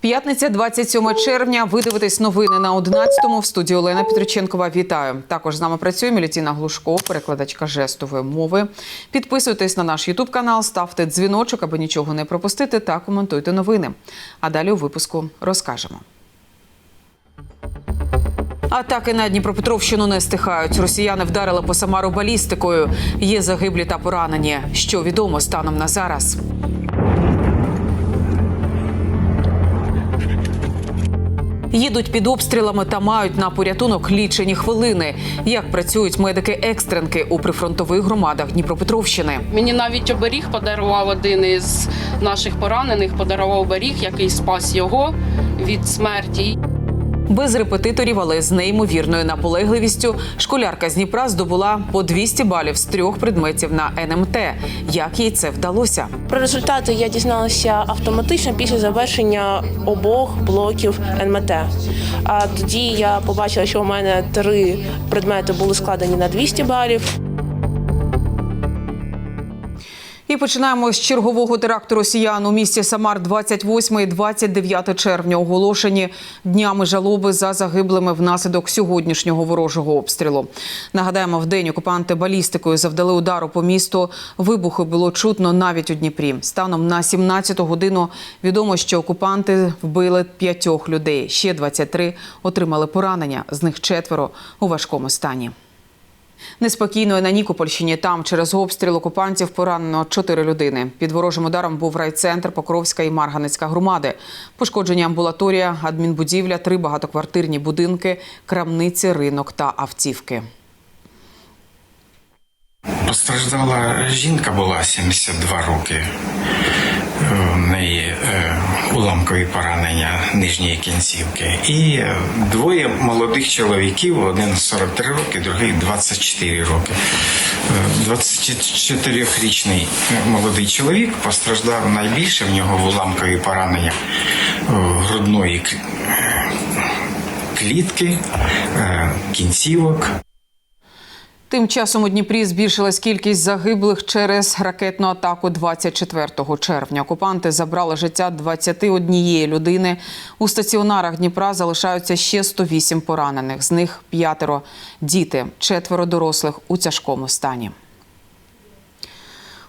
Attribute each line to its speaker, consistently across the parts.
Speaker 1: П'ятниця, 27 червня. Ви дивитесь новини на 11-му. В студії Олена Петриченкова. Вітаю. Також з нами працює Мілітіна Глушко, перекладачка жестової мови. Підписуйтесь на наш Ютуб канал, ставте дзвіночок, аби нічого не пропустити, та коментуйте новини. А далі у випуску розкажемо. Атаки на Дніпропетровщину не стихають. Росіяни вдарили по Самару балістикою. Є загиблі та поранені. Що відомо станом на зараз. Їдуть під обстрілами та мають на порятунок лічені хвилини. Як працюють медики-екстренки у прифронтових громадах Дніпропетровщини?
Speaker 2: Мені навіть оберіг подарував один із наших поранених, подарував оберіг, який спас його від смерті.
Speaker 1: Без репетиторів, але з неймовірною наполегливістю школярка з Дніпра здобула по 200 балів з трьох предметів на НМТ. Як їй це вдалося?
Speaker 3: Про результати я дізналася автоматично після завершення обох блоків НМТ. А тоді я побачила, що у мене три предмети були складені на 200 балів.
Speaker 1: І починаємо з чергового теракту росіян у місті Самар 28 і 29 червня. Оголошені днями жалоби за загиблими внаслідок сьогоднішнього ворожого обстрілу. Нагадаємо, в день окупанти балістикою завдали удару по місту. Вибухи було чутно навіть у Дніпрі. Станом на 17 годину відомо, що окупанти вбили п'ятьох людей. Ще 23 отримали поранення. З них четверо у важкому стані. Неспокійно на Нікопольщині. Там через обстріл окупантів поранено чотири людини. Під ворожим ударом був райцентр Покровська і Марганецька громади. Пошкоджені амбулаторія, адмінбудівля, три багатоквартирні будинки, крамниці, ринок та автівки.
Speaker 4: Постраждала жінка була 72 роки. У неї е, уламкові поранення нижньої кінцівки. І е, двоє молодих чоловіків, один 43 роки, другий 24 роки. Е, 24-річний молодий чоловік постраждав найбільше, в нього уламкові поранення е, грудної е, клітки, е, кінцівок.
Speaker 1: Тим часом у Дніпрі збільшилась кількість загиблих через ракетну атаку 24 червня. Окупанти забрали життя 21 людини. У стаціонарах Дніпра залишаються ще 108 поранених. З них п'ятеро діти, четверо дорослих у тяжкому стані.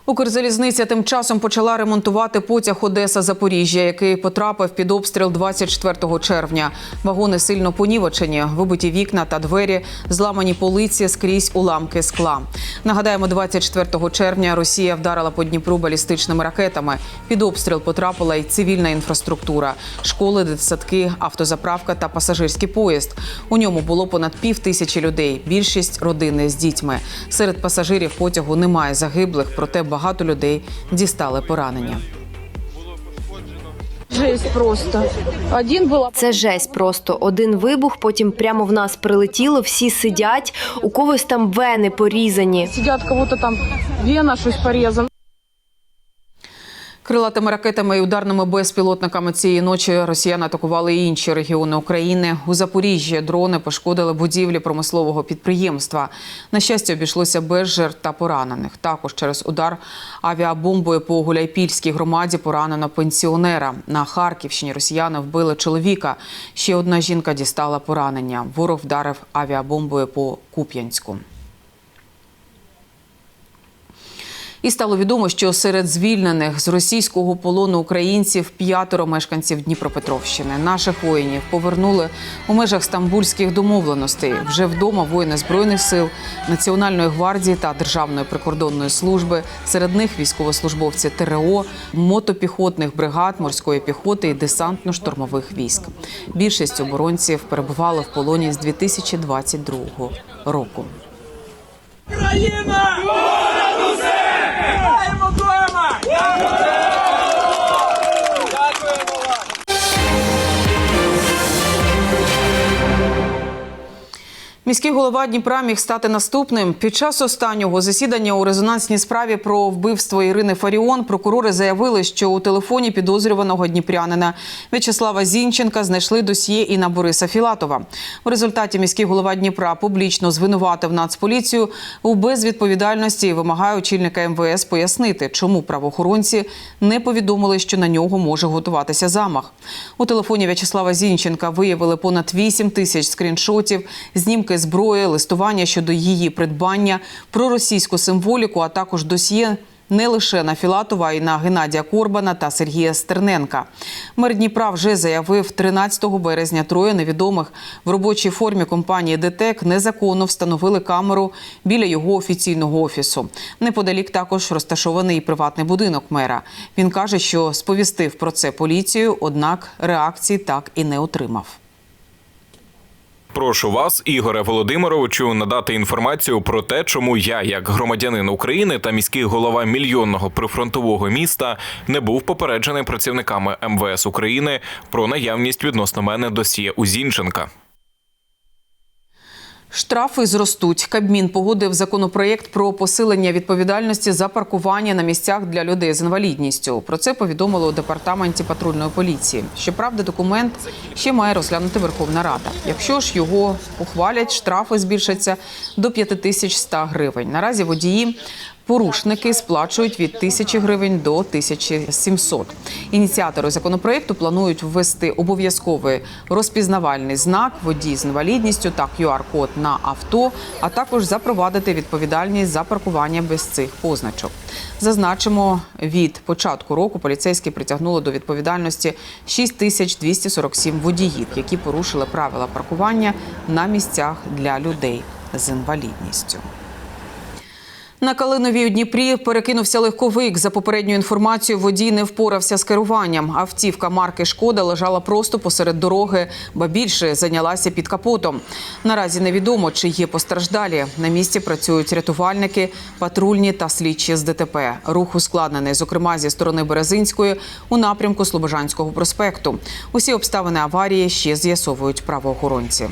Speaker 1: Укрзалізниця тим часом почала ремонтувати потяг Одеса-Запоріжжя, який потрапив під обстріл 24 червня. Вагони сильно понівечені, вибиті вікна та двері, зламані полиці скрізь уламки скла. Нагадаємо, 24 червня Росія вдарила по Дніпру балістичними ракетами. Під обстріл потрапила й цивільна інфраструктура: школи, дитсадки, автозаправка та пасажирський поїзд. У ньому було понад пів тисячі людей. Більшість родини з дітьми. Серед пасажирів потягу немає загиблих, проте багато людей дістали поранення.
Speaker 5: Жесть просто. Один була
Speaker 6: Це жесть просто. Один вибух, потім прямо в нас прилетіло, всі сидять, у когось там вени порізані.
Speaker 5: Сидять кого-то там вена щось порезан.
Speaker 1: Крилатими ракетами і ударними безпілотниками цієї ночі росіяни атакували і інші регіони України. У Запоріжжі дрони пошкодили будівлі промислового підприємства. На щастя, обійшлося без жертв та поранених. Також через удар авіабомбою по Гуляйпільській громаді поранено пенсіонера. На Харківщині росіяни вбили чоловіка. Ще одна жінка дістала поранення. Ворог вдарив авіабомбою по Куп'янську. І стало відомо, що серед звільнених з російського полону українців п'ятеро мешканців Дніпропетровщини. Наших воїнів повернули у межах стамбульських домовленостей. Вже вдома воїни збройних сил, національної гвардії та державної прикордонної служби. Серед них військовослужбовці ТРО, мотопіхотних бригад, морської піхоти і десантно-штурмових військ. Більшість оборонців перебували в полоні з 2022 року.
Speaker 7: Україна! Понад усе!
Speaker 1: Міський голова Дніпра міг стати наступним. Під час останнього засідання у резонансній справі про вбивство Ірини Фаріон прокурори заявили, що у телефоні підозрюваного дніпрянина В'ячеслава Зінченка знайшли досьє і на Бориса Філатова. У результаті міський голова Дніпра публічно звинуватив Нацполіцію у безвідповідальності і вимагає очільника МВС пояснити, чому правоохоронці не повідомили, що на нього може готуватися замах. У телефоні В'ячеслава Зінченка виявили понад 8 тисяч скріншотів, знімки зброї, листування щодо її придбання, проросійську символіку, а також досьє не лише на Філатова, а й на Геннадія Корбана та Сергія Стерненка. Мер Дніпра вже заявив, 13 березня троє невідомих в робочій формі компанії ДТЕК незаконно встановили камеру біля його офіційного офісу. Неподалік також розташований і приватний будинок мера. Він каже, що сповістив про це поліцію, однак реакції так і не отримав.
Speaker 8: Прошу вас, Ігоре Володимировичу, надати інформацію про те, чому я, як громадянин України та міський голова мільйонного прифронтового міста, не був попереджений працівниками МВС України про наявність відносно мене досьє у Зінченка.
Speaker 1: Штрафи зростуть. Кабмін погодив законопроєкт про посилення відповідальності за паркування на місцях для людей з інвалідністю. Про це повідомило у департаменті патрульної поліції. Щоправда, документ ще має розглянути Верховна Рада. Якщо ж його ухвалять, штрафи збільшаться до 5100 гривень. Наразі водії Порушники сплачують від тисячі гривень до 1700. Ініціатори законопроекту планують ввести обов'язковий розпізнавальний знак водій з інвалідністю та QR-код на авто, а також запровадити відповідальність за паркування без цих позначок. Зазначимо, від початку року поліцейські притягнули до відповідальності 6247 водіїв, які порушили правила паркування на місцях для людей з інвалідністю. На Калиновій у Дніпрі перекинувся легковик. За попередньою інформацією, водій не впорався з керуванням. Автівка марки Шкода лежала просто посеред дороги, ба більше зайнялася під капотом. Наразі невідомо, чи є постраждалі. На місці працюють рятувальники, патрульні та слідчі з ДТП. Рух ускладнений, зокрема зі сторони Березинської у напрямку Слобожанського проспекту. Усі обставини аварії ще з'ясовують правоохоронці.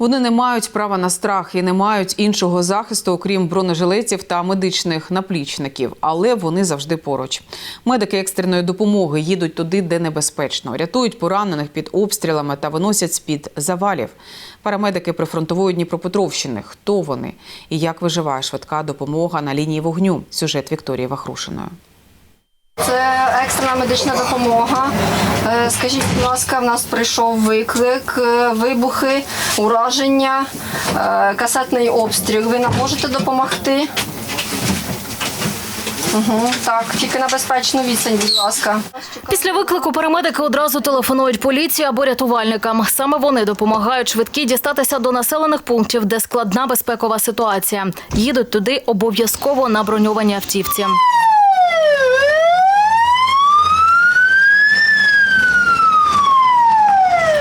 Speaker 1: Вони не мають права на страх і не мають іншого захисту, окрім бронежилетів та медичних наплічників, але вони завжди поруч. Медики екстреної допомоги їдуть туди, де небезпечно, рятують поранених під обстрілами та виносять з-під завалів. Парамедики прифронтової Дніпропетровщини. Хто вони і як виживає швидка допомога на лінії вогню? Сюжет Вікторії Вахрушиної.
Speaker 9: Це екстрена медична допомога. Е, Скажіть, будь ласка, в нас прийшов виклик, е, вибухи, ураження, е, касетний обстріл. Ви нам можете допомогти? Угу, так, тільки на безпечну відстань, будь ласка.
Speaker 10: Після виклику парамедики одразу телефонують поліції або рятувальникам. Саме вони допомагають швидкі дістатися до населених пунктів, де складна безпекова ситуація. Їдуть туди обов'язково на броньованій автівці.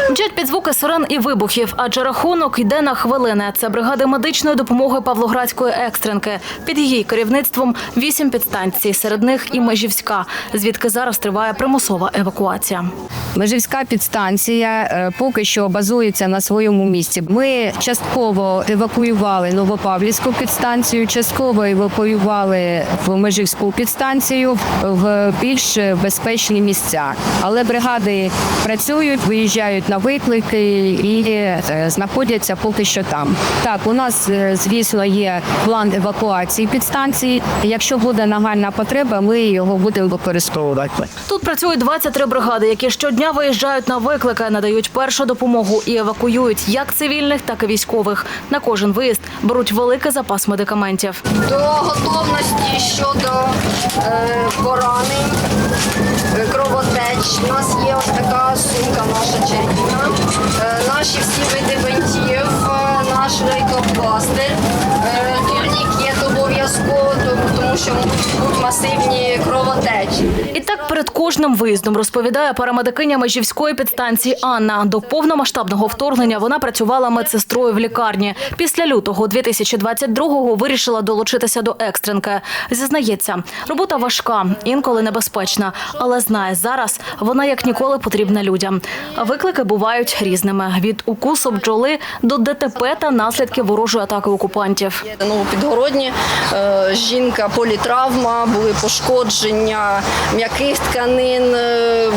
Speaker 10: Мчать під звуки сирен і вибухів, адже рахунок йде на хвилини. Це бригади медичної допомоги Павлоградської екстренки. Під її керівництвом вісім підстанцій, серед них і Межівська, звідки зараз триває примусова евакуація.
Speaker 11: Межівська підстанція е, поки що базується на своєму місці. Ми частково евакуювали Новопавлівську підстанцію, частково евакуювали в Межівську підстанцію в більш безпечні місця. Але бригади працюють, виїжджають на виклики і е, знаходяться поки що там. Так, у нас, е, звісно, є план евакуації підстанції. Якщо буде нагальна потреба, ми його будемо використовувати.
Speaker 10: Тут працюють 23 бригади, які щодня виїжджають на виклики, надають першу допомогу і евакуюють як цивільних, так і військових. На кожен виїзд беруть великий запас медикаментів.
Speaker 9: До готовності щодо е, поранень, кровотеч. У нас є така сумка наша чарівна. Е, наші всі види бинтів, е, наш лейкопластир, е, турнікет обов'язково, тому- що масивні кровотечі.
Speaker 10: І так перед кожним виїздом розповідає парамедикиня Межівської підстанції Анна. До повномасштабного вторгнення вона працювала медсестрою в лікарні. Після лютого 2022-го вирішила долучитися до екстренки. Зізнається, робота важка, інколи небезпечна, але знає зараз вона як ніколи потрібна людям. Виклики бувають різними: від укусу бджоли до ДТП та наслідків ворожої атаки окупантів.
Speaker 9: Новопідгородні е, жінка політравма, були пошкодження м'яких тканин, е,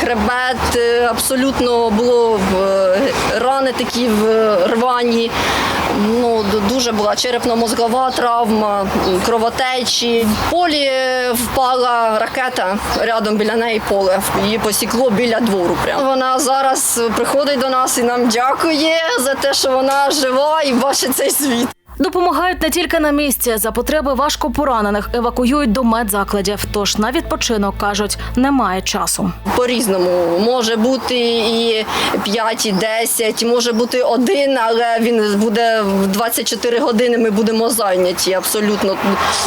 Speaker 9: хребет, е, абсолютно було е, рани такі в- рвані. Ну, дуже була черепно-мозгова травма, кровотечі. В полі впала ракета, рядом біля неї поле. Її посікло біля двору. Прямо. Вона зараз приходить до нас і нам дякує за те, що вона жива і бачить цей світ.
Speaker 10: Допомагають не тільки на місці. За потреби важко поранених евакуюють до медзакладів. Тож на відпочинок кажуть, немає часу.
Speaker 9: По-різному може бути і 5, і 10, може бути один, але він буде в 24 години. Ми будемо зайняті абсолютно,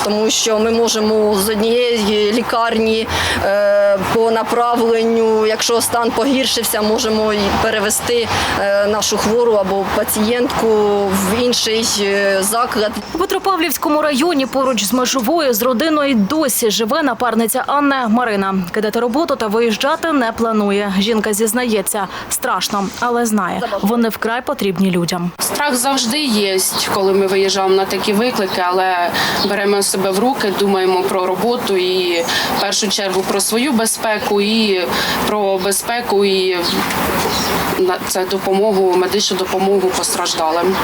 Speaker 9: тому що ми можемо з однієї лікарні е, по направленню, якщо стан погіршився, можемо перевести е, нашу хвору або пацієнтку в інший е, заклад.
Speaker 10: У Петропавлівському районі поруч з межовою з родиною досі живе напарниця Анни Марина. Кидати роботу та виїжджати не планує. Жінка зізнається, страшно, але знає, вони вкрай потрібні людям.
Speaker 2: Страх завжди є, коли ми виїжджаємо на такі виклики, але беремо себе в руки, думаємо про роботу і в першу чергу про свою безпеку і про безпеку і на- це допомогу, медичну допомогу постраждалим.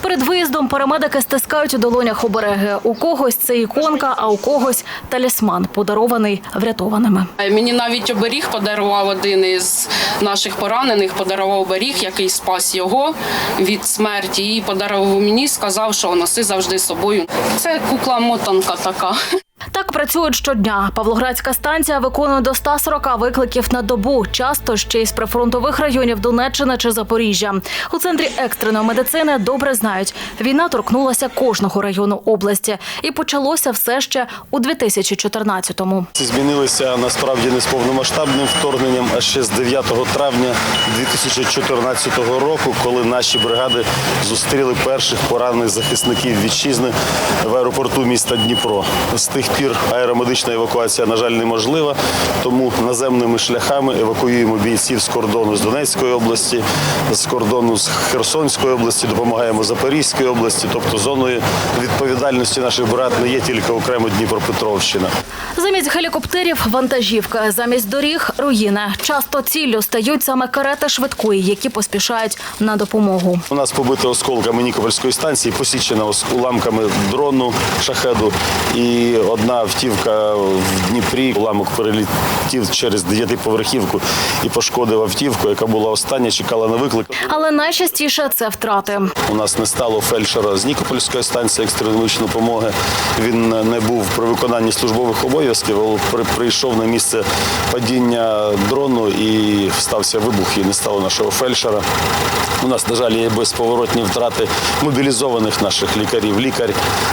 Speaker 10: Перед виїздом парамедики стискають у долонях обереги. У когось це іконка, а у когось талісман, подарований врятованими.
Speaker 2: Мені навіть оберіг подарував один із наших поранених, подарував оберіг, який спас його від смерті. І подарував мені, сказав, що носи завжди з собою. Це кукла-мотанка така.
Speaker 10: Так працюють щодня. Павлоградська станція виконує до 140 викликів на добу, часто ще й з прифронтових районів Донеччини чи Запоріжжя. У центрі екстреної медицини добре знають, війна торкнулася кожного району області, і почалося все ще у 2014-му.
Speaker 12: Змінилися насправді не з повномасштабним вторгненням, а ще з 9 травня 2014 року, коли наші бригади зустріли перших поранених захисників вітчизни в аеропорту міста Дніпро. З тих пір аеромедична евакуація, на жаль, неможлива, тому наземними шляхами евакуюємо бійців з кордону з Донецької області, з кордону з Херсонської області, допомагаємо Запорізькій області, тобто зоною відповідальності наших бригад не є тільки окремо Дніпропетровщина.
Speaker 10: Замість гелікоптерів вантажівка, замість доріг руїни. Часто ціллю стають саме карети швидкої, які поспішають на допомогу.
Speaker 12: У нас побита осколками Нікопольської станції, посічена уламками дрону шахеду. І одна автівка в Дніпрі. Уламок перелетів через дев'ятиповерхівку і пошкодив автівку, яка була остання, чекала на виклик.
Speaker 10: Але найчастіше це втрати.
Speaker 12: У нас не стало фельдшера з Нікопольської станції екстреної допомоги. Він не був при виконанні службових обов'язків, але прийшов на місце падіння дрону і стався вибух, і не стало нашого фельдшера. У нас, на жаль, є безповоротні втрати мобілізованих наших лікарів. Лікар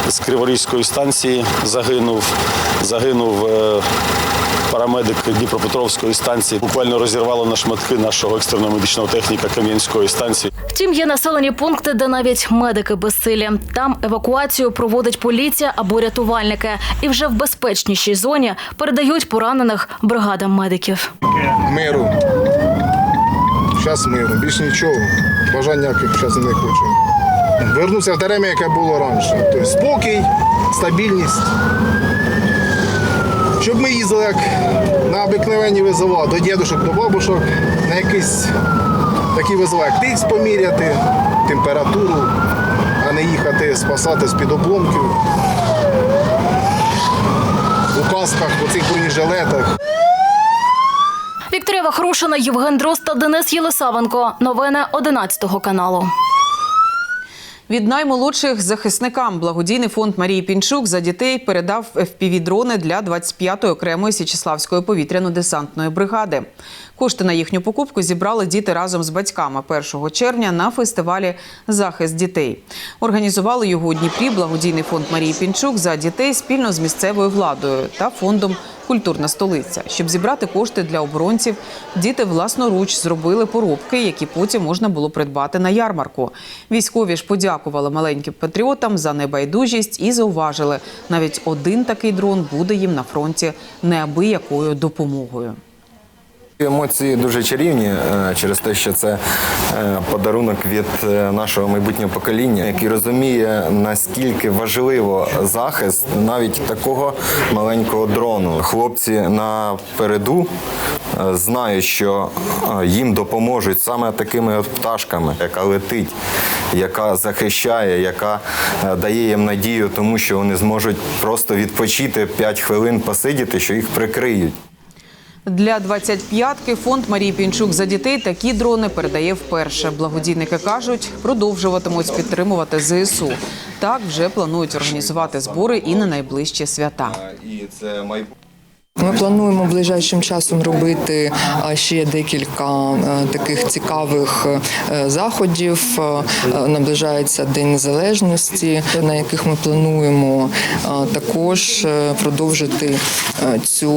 Speaker 12: з Криворізької станції загинув, загинув. е, Парамедик Дніпропетровської станції буквально розірвало на шматки нашого екстреного медичного техніка Кам'янської станції.
Speaker 10: Втім, є населені пункти, де навіть медики безсилі. Там евакуацію проводить поліція або рятувальники, і вже в безпечнішій зоні передають поранених бригадам медиків.
Speaker 13: миру. Зараз миру, більш нічого. Бажань ніяких зараз не хочемо. Вернутися в те время, яке було раніше. Тобто спокій, стабільність. Щоб ми їздили як на обикновенні визова до дідушок, до бабушок, на якийсь такий визова, як тиск поміряти, температуру, а не їхати спасати з-під обломків. У касках, у цих бронежилетах.
Speaker 10: Вікторія Вахрушина, Євген Дрозд та Денис Єлисавенко. Новини 11 каналу.
Speaker 1: Від наймолодших захисникам благодійний фонд Марії Пінчук за дітей передав FPV-дрони для 25-ї окремої Січеславської повітряно-десантної бригади. Кошти на їхню покупку зібрали діти разом з батьками 1 червня на фестивалі Захист дітей. Організували його у Дніпрі благодійний фонд Марії Пінчук за дітей спільно з місцевою владою та фондом Культурна столиця. Щоб зібрати кошти для оборонців, діти власноруч зробили поробки, які потім можна було придбати на ярмарку. Військові ж подякували маленьким патріотам за небайдужість і зауважили, навіть один такий дрон буде їм на фронті неабиякою допомогою.
Speaker 14: Емоції дуже чарівні е, через те, що це е, подарунок від е, нашого майбутнього покоління, який розуміє наскільки важливо захист навіть такого маленького дрону. Хлопці на переду е, знають, що їм допоможуть саме такими пташками, яка летить, яка захищає, яка дає їм надію, тому що вони зможуть просто відпочити 5 хвилин, посидіти, що їх прикриють.
Speaker 1: Для 25-ки фонд Марії Пінчук за дітей такі дрони передає вперше. Благодійники кажуть, продовжуватимуть підтримувати ЗСУ. Так вже планують організувати збори і на найближчі свята.
Speaker 14: І це майбутнє.
Speaker 15: Ми плануємо ближайшим часом робити ще декілька е, таких цікавих е, заходів. Е, Наближається День Незалежності, на яких ми плануємо також продовжити цю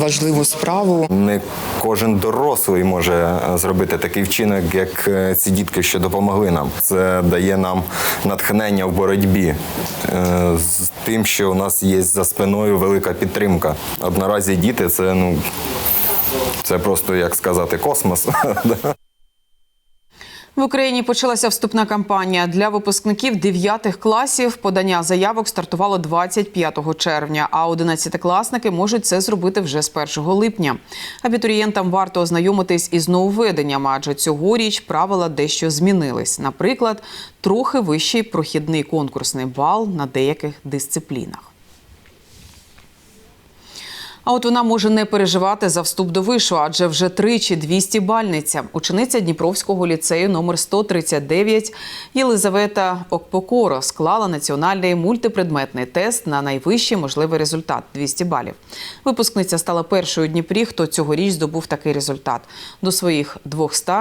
Speaker 15: важливу справу.
Speaker 14: Не кожен дорослий може зробити такий вчинок, як ці дітки, що допомогли нам. Це дає нам натхнення в боротьбі з тим, що у нас є за спиною велика підтримка. Одноразі діти це ну це просто як сказати космос.
Speaker 1: В Україні почалася вступна кампанія для випускників 9 класів. Подання заявок стартувало 25 червня, а 11-класники можуть це зробити вже з 1 липня. Абітурієнтам варто ознайомитись із нововведеннями, адже цьогоріч правила дещо змінились. Наприклад, трохи вищий прохідний конкурсний бал на деяких дисциплінах. А от вона може не переживати за вступ до вишу, адже вже тричі 200 бальниця. Учениця Дніпровського ліцею номер 139 Єлизавета Окпокоро склала національний мультипредметний тест на найвищий можливий результат 200 балів. Випускниця стала першою у Дніпрі, хто цьогоріч здобув такий результат. До своїх 200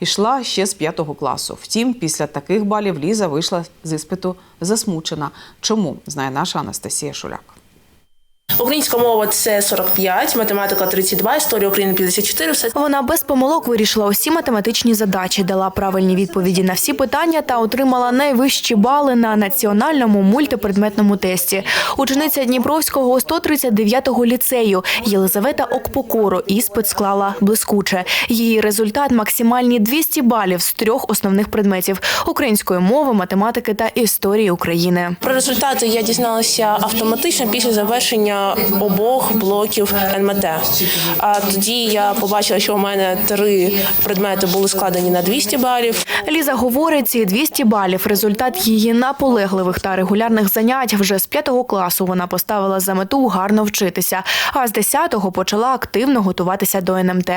Speaker 1: йшла ще з 5 класу. Втім, після таких балів Ліза вийшла з іспиту засмучена. Чому знає наша Анастасія Шуляк.
Speaker 3: Українська мова це 45, математика 32, історія України 54, все
Speaker 16: Вона без помилок вирішила усі математичні задачі, дала правильні відповіді на всі питання та отримала найвищі бали на національному мультипредметному тесті. Учениця Дніпровського 139-го ліцею Єлизавета Окпокоро іспит склала блискуче. Її результат максимальні 200 балів з трьох основних предметів української мови, математики та історії України.
Speaker 3: Про результати я дізналася автоматично після завершення обох блоків НМТ. А тоді я побачила, що у мене три предмети були складені на 200 балів.
Speaker 16: Ліза говорить, ці 200 балів – результат її наполегливих та регулярних занять. Вже з 5 класу вона поставила за мету гарно вчитися, а з 10-го почала активно готуватися до НМТ.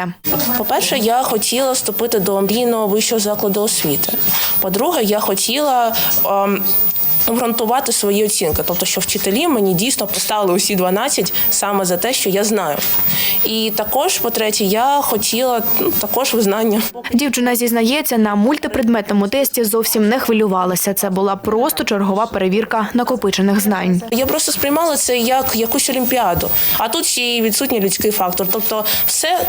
Speaker 3: По-перше, я хотіла вступити до мрійного вищого закладу освіти. По-друге, я хотіла. ем, Обґрунтувати свої оцінки, тобто, що вчителі мені дійсно поставили усі 12 саме за те, що я знаю. І також, по-третє, я хотіла ну, також визнання.
Speaker 16: Дівчина зізнається, на мультипредметному тесті зовсім не хвилювалася. Це була просто чергова перевірка накопичених знань.
Speaker 3: Я просто сприймала це як якусь олімпіаду. А тут ще й відсутній людський фактор. Тобто, все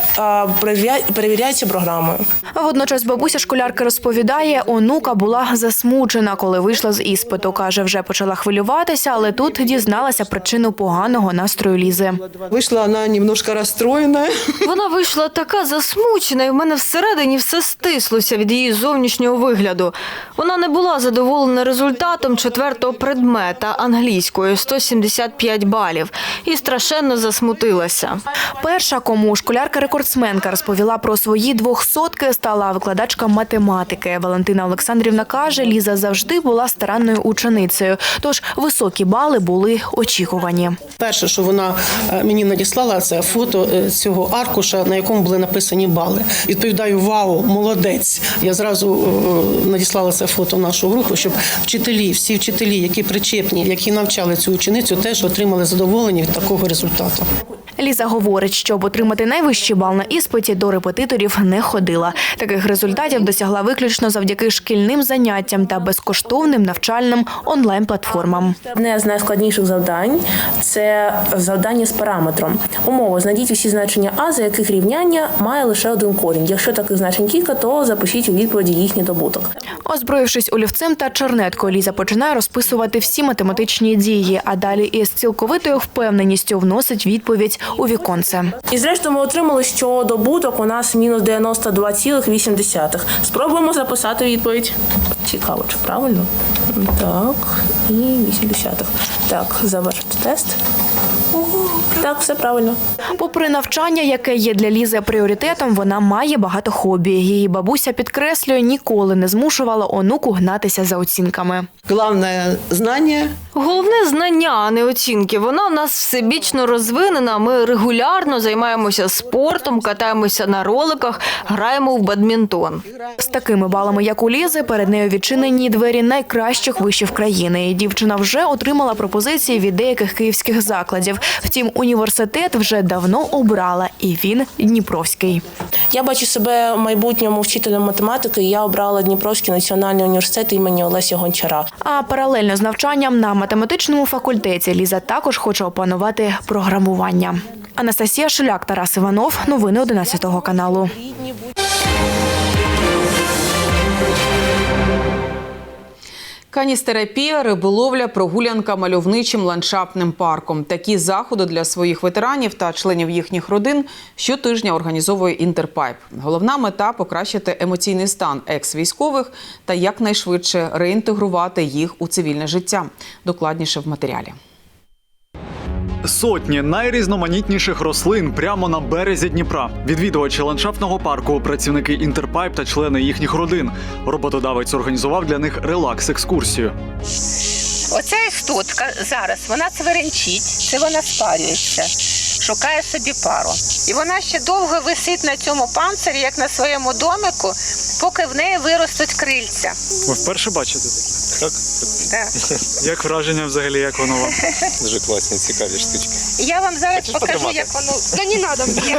Speaker 3: перевіряється програмою.
Speaker 16: Водночас бабуся школярки розповідає, онука була засмучена, коли вийшла з іспиту. Каже, вже почала хвилюватися, але тут дізналася причину поганого настрою Лізи.
Speaker 17: Вышла она немножко расстроенная.
Speaker 18: Вона вийшла така засмучена, і в мене всередині все стислося від її зовнішнього вигляду. Вона не була задоволена результатом четвертого предмета англійської 175 балів і страшенно засмутилася.
Speaker 16: Перша, кому школярка-рекордсменка розповіла про свої двохсотки, стала викладачка математики. Валентина Олександрівна каже, Ліза завжди була старанною ученицею. Ученицею, тож високі бали були очікувані.
Speaker 19: Перше, що вона е, мені надіслала, це фото е, цього аркуша, на якому були написані бали. Відповідаю, вау, молодець. Я зразу е, надіслала це фото в нашу групу, щоб вчителі, всі вчителі, які причепні, які навчали цю ученицю, теж отримали задоволення від такого результату.
Speaker 16: Ліза говорить, щоб отримати найвищий бал на іспиті, до репетиторів не ходила. Таких результатів досягла виключно завдяки шкільним заняттям та безкоштовним навчальним онлайн-платформам.
Speaker 3: Одне з найскладніших завдань це завдання з параметром. Умова знайдіть усі значення а, за яких рівняння має лише один корінь. Якщо таких значень кілька, то запишіть у відповіді їхній добуток.
Speaker 16: Озброївшись олівцем та чернеткою, Ліза починає розписувати всі математичні дії, а далі із цілковитою впевненістю вносить відповідь у віконце.
Speaker 3: І зрештою ми отримали, що добуток у нас мінус 92,8. Спробуємо записати відповідь. Цікаво, чи правильно? Так, і 8 десятих. Так, завершити тест. Так, все правильно.
Speaker 16: Попри навчання, яке є для Лізи пріоритетом, вона має багато хобі. Її бабуся підкреслює, ніколи не змушувала онуку гнатися за оцінками.
Speaker 17: Главное знание.
Speaker 16: Головне знання, а не оцінки. Вона в нас всебічно розвинена. Ми регулярно займаємося спортом, катаємося на роликах, граємо в бадмінтон. З такими балами, як у Лізи, перед нею відчинені двері найкращих вишів країни. Дівчина вже отримала пропозиції від деяких київських закладів. Втім, університет вже давно обрала, і він Дніпровський.
Speaker 3: Я бачу себе в майбутньому вчителем математики. і Я обрала Дніпровський національний університет імені Олеся Гончара.
Speaker 16: А паралельно з навчанням на математичному факультеті Ліза також хоче опанувати програмування. Анастасія Шуляк, Тарас Іванов. Новини 11 каналу.
Speaker 1: Каністерапія, риболовля, прогулянка мальовничим ландшафтним парком. Такі заходи для своїх ветеранів та членів їхніх родин щотижня організовує Інтерпайп. Головна мета покращити емоційний стан екс-військових та якнайшвидше реінтегрувати їх у цивільне життя. Докладніше в матеріалі.
Speaker 20: Сотні найрізноманітніших рослин прямо на березі Дніпра. Відвідувачі ландшафтного парку, працівники Інтерпайп та члени їхніх родин. Роботодавець організував для них релакс-екскурсію.
Speaker 21: Оця істотка зараз вона цверенчить, це вона спарюється, шукає собі пару. І вона ще довго висить на цьому панцирі, як на своєму домику, поки в неї виростуть крильця.
Speaker 20: Ви вперше бачите такі?
Speaker 21: Так.
Speaker 20: Як враження взагалі, як воно вам?
Speaker 12: Дуже класні, цікаві штучки.
Speaker 21: Я вам зараз
Speaker 12: Хочеш
Speaker 21: покажу,
Speaker 12: потримати?
Speaker 21: як воно. Та не треба мені.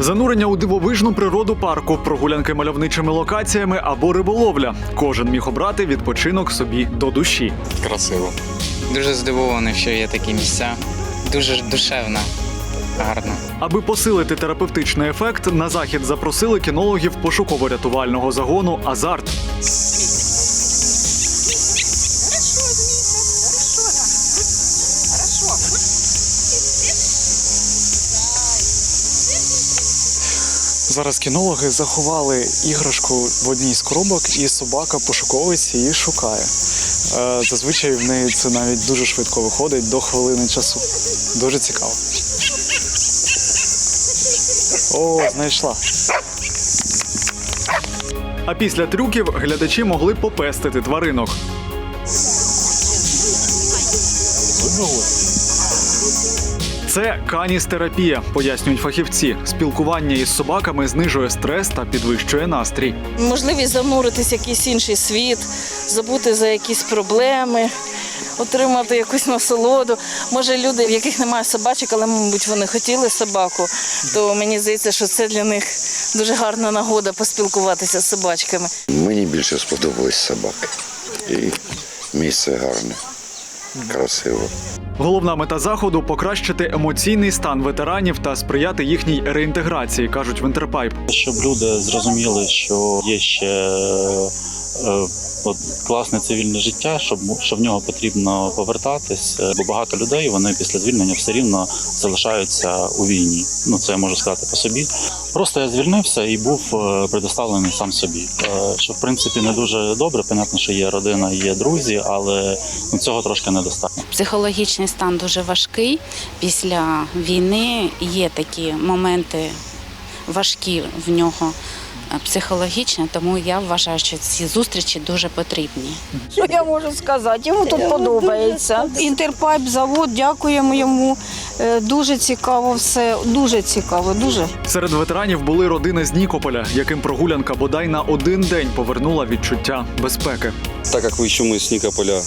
Speaker 20: Занурення у дивовижну природу парку, прогулянки мальовничими локаціями або риболовля. Кожен міг обрати відпочинок собі до душі.
Speaker 22: Красиво. Дуже здивований, що є такі місця. Дуже душевно, гарно.
Speaker 20: Аби посилити терапевтичний ефект, на захід запросили кінологів пошуково-рятувального загону Азарт.
Speaker 23: Зараз кінологи заховали іграшку в одній з коробок, і собака пошуковець її шукає. Е, Зазвичай в неї це навіть дуже швидко виходить до хвилини часу. Дуже цікаво. О, знайшла.
Speaker 20: А після трюків глядачі могли попестити тваринок. Це каністерапія, пояснюють фахівці. Спілкування із собаками знижує стрес та підвищує настрій.
Speaker 24: можливість зануритись в якийсь інший світ, забути за якісь проблеми, отримати якусь насолоду. Може, люди, в яких немає собачок, але, мабуть, вони хотіли собаку, то мені здається, що це для них дуже гарна нагода поспілкуватися з собачками.
Speaker 25: Мені більше сподобались собаки. І місце гарне, красиво.
Speaker 20: Головна мета заходу покращити емоційний стан ветеранів та сприяти їхній реінтеграції, кажуть в Інтерпайп.
Speaker 26: щоб люди зрозуміли, що є ще е, от, класне цивільне життя, щоб, що в нього потрібно повертатись. Е, Бо багато людей вони після звільнення все рівно залишаються у війні. Ну це я можу сказати по собі. Просто я звільнився і був е, предоставлений сам собі. Е, Що в принципі не дуже добре. Понятно, що є родина, є друзі, але ну, цього трошки недостатньо.
Speaker 27: Психологічний стан дуже важкий. Після війни є такі моменти важкі в нього. Психологічне, тому я вважаю, що ці зустрічі дуже потрібні.
Speaker 28: Що я можу сказати? Йому тут подобається. Інтерпайп завод, дякуємо йому. Е, Дуже цікаво все, дуже цікаво, дуже.
Speaker 20: Серед ветеранів були родини з Нікополя, яким прогулянка бодай на один день повернула відчуття безпеки.
Speaker 29: Так як ви що ми з Нікополя,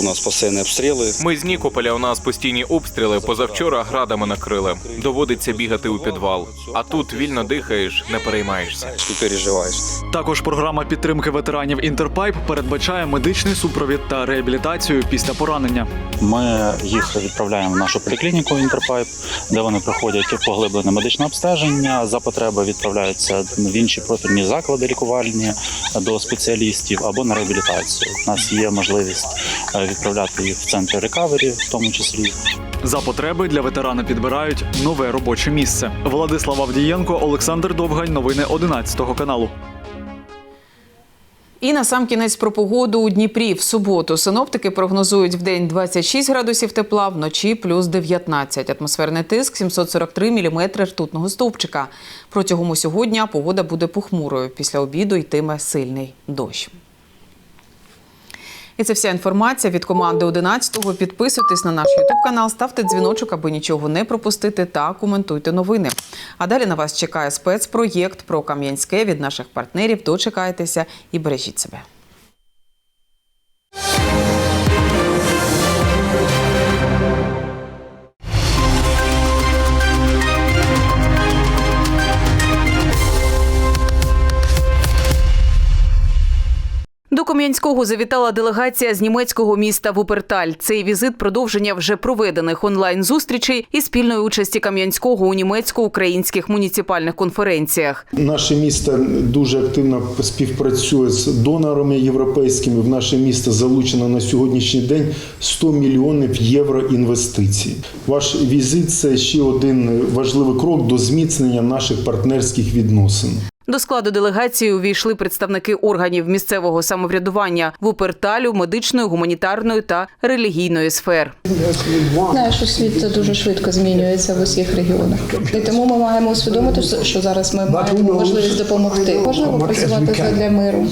Speaker 29: у нас постійні обстріли.
Speaker 30: Ми з Нікополя. У нас постійні обстріли. Позавчора градами накрили. Доводиться бігати у підвал. А тут вільно дихаєш, не переймаєшся.
Speaker 29: Ти переживаєш.
Speaker 20: Також програма підтримки ветеранів Інтерпайп передбачає медичний супровід та реабілітацію після поранення.
Speaker 26: Ми їх відправляємо в нашу поліклініку Інтерпайп, де вони проходять поглиблене медичне обстеження. За потреби відправляються в інші профільні заклади лікувальні до спеціалістів або на реабілітацію. У нас є можливість е, відправляти їх в центри рекавері, в тому числі.
Speaker 20: За потреби для ветерана підбирають нове робоче місце. Владислав Авдієнко, Олександр Довгань. Новини 11 каналу.
Speaker 1: І на сам кінець про погоду у Дніпрі в суботу синоптики прогнозують в день 26 градусів тепла, вночі плюс 19. Атмосферний тиск 743 міліметри ртутного стовпчика. Протягом усього дня погода буде похмурою. Після обіду йтиме сильний дощ. І це вся інформація від команди 11-го. Підписуйтесь на наш Ютуб канал, ставте дзвіночок, аби нічого не пропустити, та коментуйте новини. А далі на вас чекає спецпроєкт про Кам'янське від наших партнерів. Дочекайтеся і бережіть себе. Кам'янського завітала делегація з німецького міста Вуперталь. Цей візит продовження вже проведених онлайн-зустрічей і спільної участі Кам'янського у німецько-українських муніципальних конференціях.
Speaker 31: Наше місто дуже активно співпрацює з донорами європейськими. В наше місто залучено на сьогоднішній день 100 мільйонів євро інвестицій. Ваш візит це ще один важливий крок до зміцнення наших партнерських відносин.
Speaker 1: До складу делегації увійшли представники органів місцевого самоврядування Вуперталю, медичної, гуманітарної та релігійної сфер.
Speaker 32: Знаю, що світ дуже швидко змінюється в усіх регіонах. І тому ми маємо усвідомити, що зараз ми маємо можливість допомогти. Важливо працювати для миру.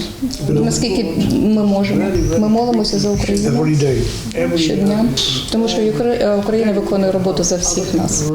Speaker 32: Наскільки ми можемо. Ми молимося за Україну щодня, тому що Україна виконує роботу за всіх нас.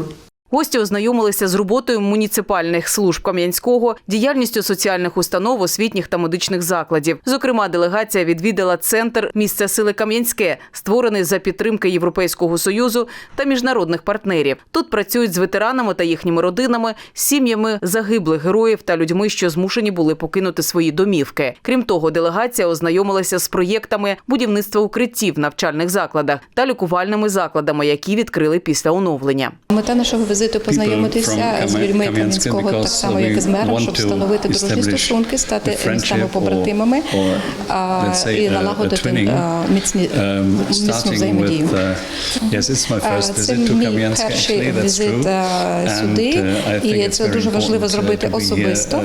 Speaker 1: Гості ознайомилися з роботою муніципальних служб Кам'янського, діяльністю соціальних установ, освітніх та медичних закладів. Зокрема, делегація відвідала центр місця сили Кам'янське, створений за підтримки Європейського союзу та міжнародних партнерів. Тут працюють з ветеранами та їхніми родинами, сім'ями загиблих героїв та людьми, що змушені були покинути свої домівки. Крім того, делегація ознайомилася з проєктами будівництва укриттів в навчальних закладах та лікувальними закладами, які відкрили після оновлення.
Speaker 32: Мета нашого візиту познайомитися з людьми Кам'янського, так само як і з мером, щоб встановити дружні стосунки, стати містами побратимами і налагодити міцні міцну взаємодію. Це мій перший візит сюди, і це дуже важливо зробити особисто,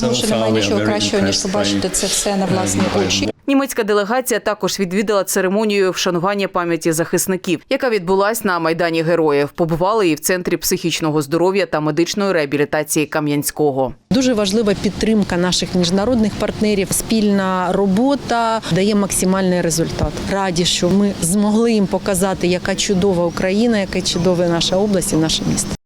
Speaker 32: тому що немає нічого кращого ніж побачити це все на власні очі.
Speaker 1: Німецька делегація також відвідала церемонію вшанування пам'яті захисників, яка відбулась на майдані героїв. Побували і в центрі психічного здоров'я та медичної реабілітації Кам'янського.
Speaker 33: Дуже важлива підтримка наших міжнародних партнерів. Спільна робота дає максимальний результат. Раді, що ми змогли їм показати, яка чудова Україна, яка чудова наша область і наше місто.